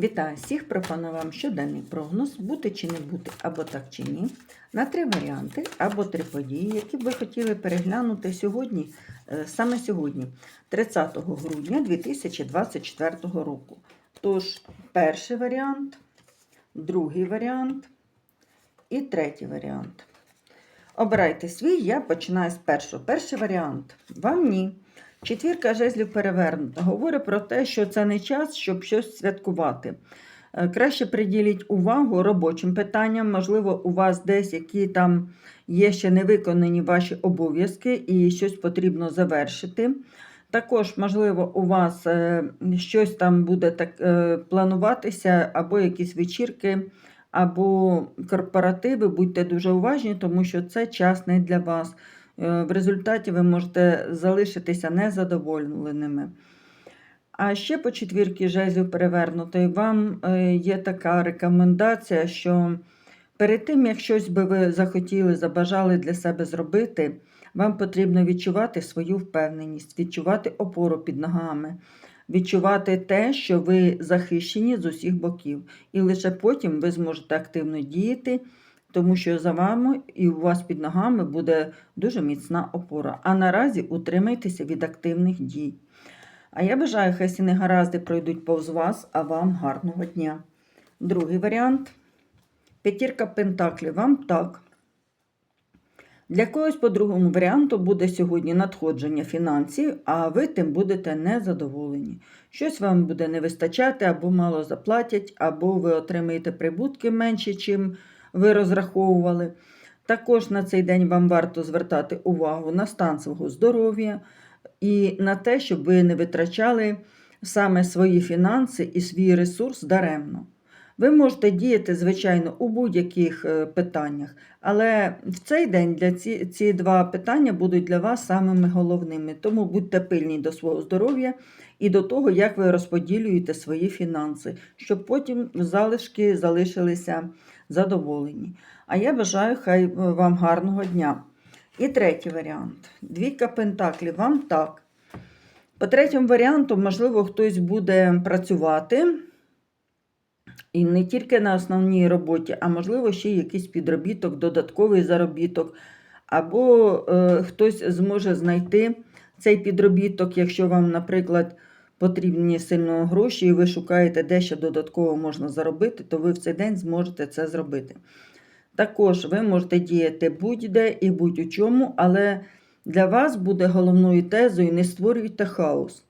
Вітаю всіх! Пропоную вам щоденний прогноз, бути чи не бути, або так чи ні, на три варіанти або три події, які б ви хотіли переглянути сьогодні, е, саме сьогодні, 30 грудня 2024 року. Тож, перший варіант, другий варіант і третій варіант. Обирайте свій, я починаю з першого. Перший варіант. Вам ні. Четвірка жезлів перевернута. Говорить про те, що це не час, щоб щось святкувати. Е, Краще приділіть увагу робочим питанням. Можливо, у вас десь які там є ще не виконані ваші обов'язки і щось потрібно завершити. Також, можливо, у вас е, щось там буде так е, плануватися, або якісь вечірки, або корпоративи. Будьте дуже уважні, тому що це час не для вас. Е, В результаті ви можете залишитися незадоволеними. А ще по четвірки жезлів перевернутої вам е, є така рекомендація, що перед тим, як щось би ви захотіли, забажали для себе зробити, вам потрібно відчувати свою впевненість, відчувати опору під ногами, відчувати те, що ви захищені з усіх боків. І лише потім ви зможете активно діяти, тому що за вами і у вас під ногами буде дуже міцна опора. А наразі утримайтеся від активних дій. А я бажаю, хай всі негаразди пройдуть повз вас, а вам гарного дня. Другий варіант. П'ятірка пентаклів. Вам так. Для когось по другому варіанту буде сьогодні надходження фінансів, а ви тим будете незадоволені. Щось вам буде не вистачати, або мало заплатять, або ви отримаєте прибутки менші, чим розраховували. Також на цей день вам варто звертати увагу на стан свого здоров'я і на те, щоб ви не витрачали саме свої фінанси і свій ресурс даремно. Ви можете діяти, звичайно, у будь-яких е, питаннях, але в цей день для ці, ці два питання будуть для вас самими головними. Тому будьте пильні до свого здоров'я і до того, як ви розподілюєте свої фінанси, щоб потім залишки залишилися задоволені. А я бажаю хай е, вам гарного дня. І третій варіант. Двійка пентаклів. Вам так. По третьому варіанту, можливо, хтось буде працювати. І не тільки на основній роботі, а можливо, ще якийсь підробіток, додатковий заробіток. Або е, хтось зможе знайти цей підробіток, якщо вам, наприклад, потрібні сильно гроші, і ви шукаєте, де ще додатково можна заробити, то ви в цей день зможете це зробити. Також ви можете діяти будь-де і будь-у чому, але для вас буде головною тезою не створюйте хаос.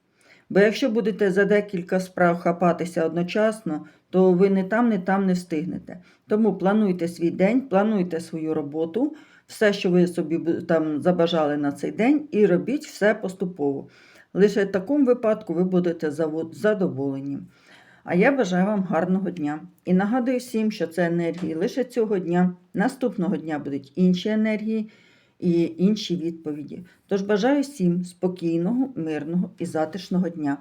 Бо якщо будете за декілька справ хапатися одночасно, то ви не там, не там не встигнете. Тому плануйте свій день, плануйте свою роботу, все, що ви собі там забажали на цей день, і робіть все поступово. Лише в такому випадку ви будете задоволені. А я бажаю вам гарного дня. І нагадую всім, що це енергії лише цього дня. Наступного дня будуть інші енергії і інші відповіді. Тож бажаю всім спокійного, мирного і затишного дня.